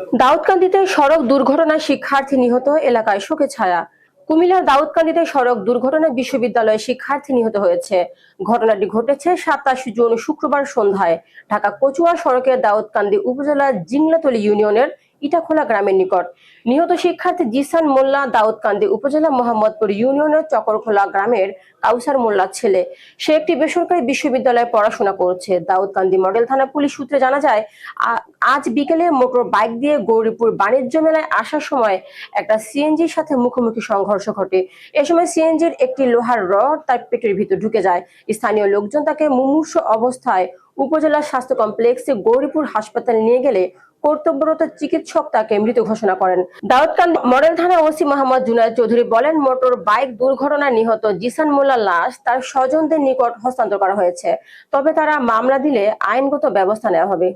দাউদকান্দিতে সড়ক দুর্ঘটনায় শিক্ষার্থী নিহত এলাকায় শোকে ছায়া। কুমিল্লার দাউদকান্দিতে সড়ক দুর্ঘটনায় বিশ্ববিদ্যালয়ে শিক্ষার্থী নিহত হয়েছে। ঘটনাটি ঘটেছে সাতাশ জুন শুক্রবার সন্ধ্যায়। ঢাকা কচুয়া সড়কের দাউদকান্দি উপজেলার জিংলাতলি ইউনিয়নের ইটাখোলা গ্রামের নিকট। নিহত শিক্ষার্থী জিসান মোল্লা, দাউদকান্দি উপজেলা মোহাম্মদপুর ইউনিয়নের চকরখোলা গ্রামের কাউসার মোল্লার ছেলে। সে একটি বেসরকারি বিশ্ববিদ্যালয়ে পড়াশোনা করছে। দাউদকান্দি মডেল থানা পুলিশ সূত্রে জানা যায় আজ বিকেলে মোটর বাইক দিয়ে গৌরীপুর বাণিজ্য মেলায় আসার সময় একটা সিএনজির সাথে মুখোমুখি সংঘর্ষ ঘটে। এ সময় সিএনজির একটি লোহার রড তার পেটের ভিতর ঢুকে যায়। স্থানীয় লোকজন তাকে মুমূর্ষ অবস্থায় উপজেলা স্বাস্থ্য কমপ্লেক্সে গৌরীপুর হাসপাতালে নিয়ে গেলে কর্তব্যরত চিকিৎসক তাকে মৃত ঘোষণা করেন। দাউদকান মডেল থানা ওসি মোহাম্মদ জুনায়দ চৌধুরী বলেন, মোটর, বাইক দুর্ঘটনায় নিহত জিসান মোল্লার লাশ তার স্বজনদের নিকট হস্তান্তর করা হয়েছে। তবে তারা মামলা দিলে আইনগত ব্যবস্থা নেওয়া হবে।